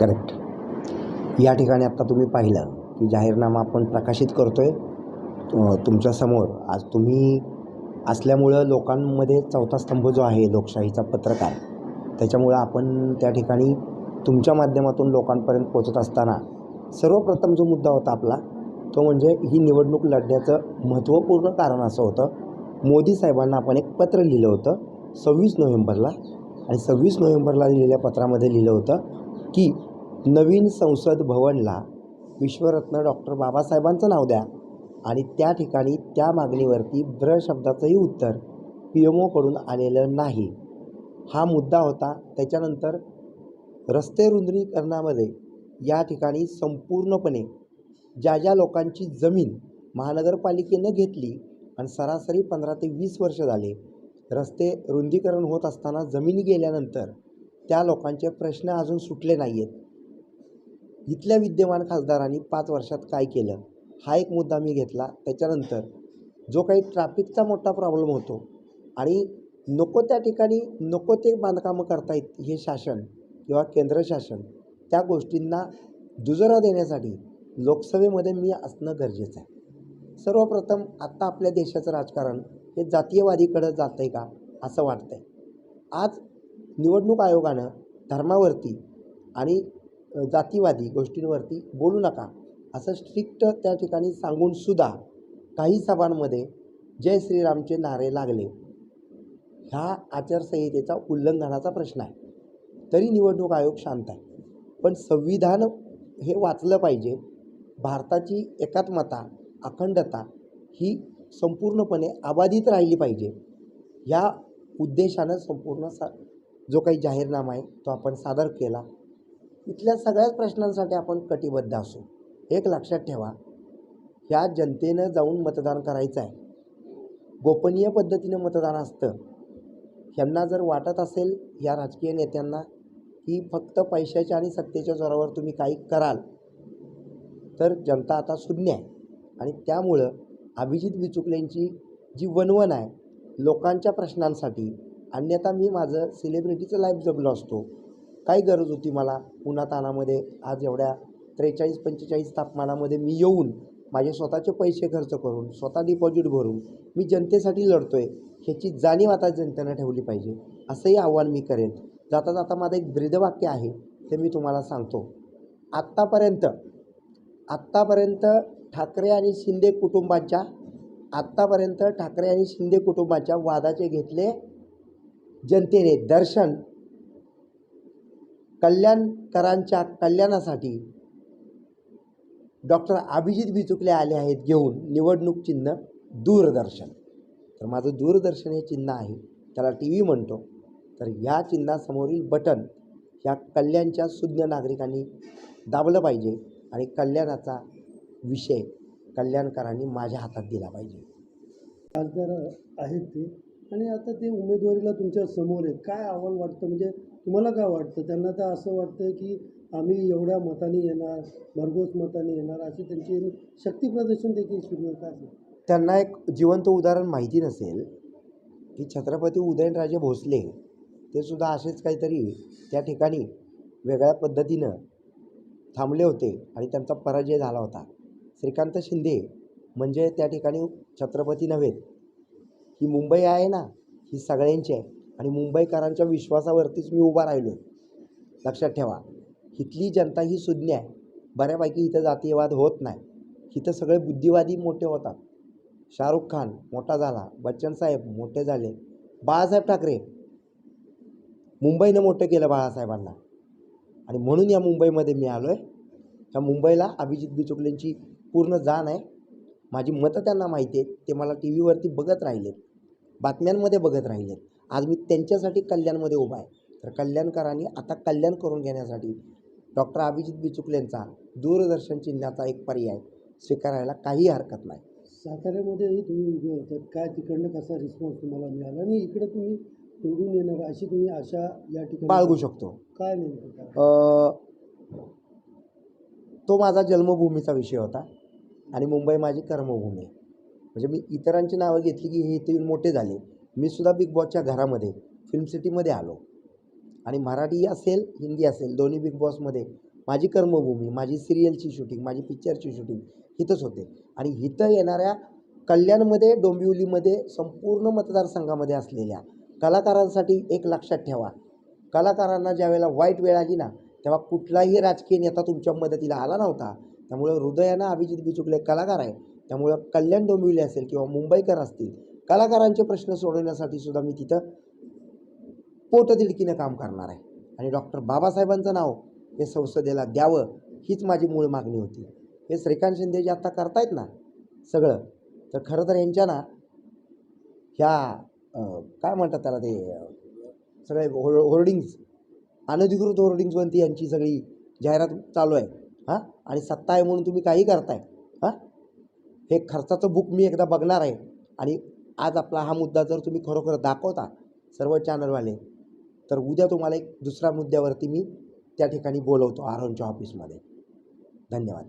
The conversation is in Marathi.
करेक्ट या ठिकाणी आत्ता तुम्ही पाहिलं की जाहीरनामा आपण प्रकाशित करतो आहे तुमच्यासमोर आज तुम्ही असल्यामुळं लोकांमध्ये चौथा स्तंभ जो आहे लोकशाहीचा पत्रकार त्याच्यामुळं आपण त्या ठिकाणी तुमच्या माध्यमातून लोकांपर्यंत पोचत असताना सर्वप्रथम जो मुद्दा होता आपला तो म्हणजे ही निवडणूक लढण्याचं महत्त्वपूर्ण कारण असं होतं. मोदी साहेबांना आपण एक पत्र लिहिलं होतं सव्वीस नोव्हेंबरला. आणि सव्वीस नोव्हेंबरला लिहिलेल्या पत्रामध्ये लिहिलं होतं की नवीन संसद भवनला विश्वरत्न डॉक्टर बाबासाहेबांचं नाव द्या आणि त्या ठिकाणी त्या मागणीवरती ब्र शब्दाचंही उत्तर पी एम ओकडून आलेलं नाही. हा मुद्दा होता. त्याच्यानंतर रस्ते रुंदरीकरणामध्ये या ठिकाणी संपूर्णपणे ज्या ज्या लोकांची जमीन महानगरपालिकेनं घेतली आणि सरासरी पंधरा ते वीस वर्ष झाले रस्ते रुंदीकरण होत असताना जमिनी गेल्यानंतर त्या लोकांचे प्रश्न अजून सुटले नाही आहेत इथल्या विद्यमान खासदारांनी पाच वर्षात काय केलं हा एक मुद्दा मी घेतला. त्याच्यानंतर जो काही ट्रॅफिकचा मोठा प्रॉब्लेम होतो आणि नको त्या ठिकाणी नको ते बांधकामं करतायत हे शासन किंवा केंद्र शासन त्या गोष्टींना दुजोरा देण्यासाठी लोकसभेमध्ये मी असणं गरजेचं आहे. सर्वप्रथम आत्ता आपल्या देशाचं राजकारण हे जातीयवादीकडं जातं आहे का? असं वाटतं आहे आज निवडणूक आयोगानं धर्मावरती आणि जातीवादी गोष्टींवरती बोलू नका असं स्ट्रिक्ट त्या ठिकाणी सांगूनसुद्धा काही सभांमध्ये जय श्रीरामचे नारे लागले. ह्या आचारसंहितेचा उल्लंघनाचा प्रश्न आहे. तरी निवडणूक आयोग शांत आहे. पण संविधान हे वाचलं पाहिजे. भारताची एकात्मता अखंडता ही संपूर्णपणे अबाधित राहिली पाहिजे. ह्या उद्देशानं संपूर्ण सा जो काही जाहीरनामा आहे तो आपण सादर केला. इथल्या सगळ्याच प्रश्नांसाठी आपण कटिबद्ध असू. एक लक्षात ठेवा ह्या जनतेनं जाऊन मतदान करायचं आहे. गोपनीय पद्धतीनं मतदान असतं. ह्यांना जर वाटत असेल या राजकीय नेत्यांना की फक्त पैशाच्या आणि सत्तेच्या जोरावर तुम्ही काही कराल तर जनता आता शून्य आहे. आणि त्यामुळं अभिजित विचुकलेंची जी वणवण आहे लोकांच्या प्रश्नांसाठी अन्यथा मी माझं सेलिब्रिटीचं लाईफ जगलो असतो. काय गरज होती मला उन्हातानामध्ये आज एवढ्या त्रेचाळीस पंचेचाळीस तापमानामध्ये मी येऊन माझे स्वतःचे पैसे खर्च करून स्वतः डिपॉझिट भरून मी जनतेसाठी लढतो आहे ह्याची जाणीव आता जनतेनं ठेवली पाहिजे. असंही आव्हान मी करेन. जाता जाता माझं एक ब्रीदवाक्य आहे ते मी तुम्हाला सांगतो. आत्तापर्यंत आत्तापर्यंत ठाकरे आणि शिंदे कुटुंबांच्या आत्तापर्यंत ठाकरे आणि शिंदे कुटुंबाच्या वादाचे घेतले. जनतेने दर्शन कल्याणकरांच्या कल्याणासाठी डॉक्टर अभिजित बिचुकले आले आहेत घेऊन निवडणूक चिन्ह दूरदर्शन. तर माझं दूरदर्शन हे चिन्ह आहे त्याला टी व्ही म्हणतो. तर ह्या चिन्हासमोरील बटन ह्या कल्याणच्या सुज्ञ नागरिकांनी दाबलं पाहिजे आणि कल्याणाचा विषय कल्याणकरांनी माझ्या हातात दिला पाहिजे. खासदार आहेत ते. आणि आता ते उमेदवारीला तुमच्यासमोर आहेत. काय आव्हान वाटतं? म्हणजे तुम्हाला काय वाटतं? त्यांना तर असं वाटतं की आम्ही एवढ्या मताने येणार भरघोस मताने येणार अशी त्यांची शक्ती प्रदर्शन देखील सुरू आहे. काय? त्यांना एक जिवंत उदाहरण माहिती नसेल की छत्रपती उदयनराजे भोसले ते सुद्धा असेच काहीतरी त्या ठिकाणी वेगळ्या पद्धतीनं थांबले होते आणि त्यांचा पराजय झाला होता. श्रीकांत शिंदे म्हणजे त्या ठिकाणी छत्रपती नव्हेत ही मुंबई आहे ना ही सगळ्यांची आहे. आणि मुंबईकरांच्या विश्वासावरतीच मी उभा राहिलो आहे. लक्षात ठेवा इथली जनता ही सुज्ञ आहे. बऱ्यापैकी इथं जातीयवाद होत नाही. इथं सगळे बुद्धिवादी मोठे होतात. शाहरुख खान मोठा झाला बच्चन साहेब मोठे झाले बाळासाहेब ठाकरे. मुंबईनं मोठं केलं बाळासाहेबांना. आणि म्हणून या मुंबईमध्ये मी आलो आहे त्या मुंबईला अभिजित बिचुकलेंची पूर्ण जाण आहे. माझी मतं त्यांना माहिती आहेत. ते मला टी व्हीवरती बघत राहिलेत. बातम्यांमध्ये बघत राहिलेत. आज मी त्यांच्यासाठी कल्याणमध्ये उभा आहे. तर कल्याणकरांनी आता कल्याण करून घेण्यासाठी डॉक्टर अभिजित बिचुकलेंचा दूरदर्शन चिन्हाचा एक पर्याय स्वीकारायला काही हरकत नाही. साताऱ्यामध्येही तुम्ही उभे होतात. काय तिकडनं कसा रिस्पॉन्स तुम्हाला मिळाला? आणि इकडे तुम्ही निवडून येणार अशी तुम्ही आशा या ठिकाणी बाळगू शकतो. काय नेमकं अ, तो माझा जन्मभूमीचा विषय होता. आणि मुंबई माझी कर्मभूमी आहे. म्हणजे मी इतरांची नावं घेतली की हे इथे येऊन मोठे झाले. मी सुद्धा बिग बॉसच्या घरामध्ये फिल्म सिटीमध्ये आलो. आणि मराठी असेल हिंदी असेल दोन्ही बिग बॉसमध्ये माझी कर्मभूमी माझी सिरियलची शूटिंग माझी पिक्चरची शूटिंग इथंच होते. आणि इथं येणाऱ्या कल्याणमध्ये डोंबिवलीमध्ये संपूर्ण मतदारसंघामध्ये असलेल्या कलाकारांसाठी एक लक्षात ठेवा. कलाकारांना ज्यावेळेला वाईट वेळ आली ना तेव्हा कुठलाही राजकीय नेता तुमच्या मदतीला आला नव्हता. त्यामुळं हृदयानं अभिजित बिचुकले कलाकार आहे त्यामुळं कल्याण डोंबिवली असेल किंवा मुंबईकर असतील कलाकारांचे प्रश्न सोडवण्यासाठी सुद्धा मी तिथं पोटतिडकीनं काम करणार आहे. आणि डॉक्टर बाबासाहेबांचं नाव हे संसदेला द्यावं हीच माझी मूळ मागणी होती. हे श्रीकांत शिंदे जे आत्ता करतायत ना सगळं तर खरं तर यांच्या ना ह्या काय म्हणतात त्याला ते सगळे हो होर्डिंग्स अनधिकृत होर्डिंग्सवरती यांची सगळी जाहिरात चालू आहे. हां? आणि सत्ता आहे म्हणून तुम्ही काही करताय. हां? हे खर्चाचं बुक मी एकदा बघणार आहे. आणि आज आपला हा मुद्दा जर तुम्ही खरोखर दाखवता सर्व चॅनलवाले तर उद्या तुम्हाला एक दुसऱ्या मुद्द्यावरती मी त्या ठिकाणी बोलवतो आरोनच्या ऑफिसमध्ये धन्यवाद.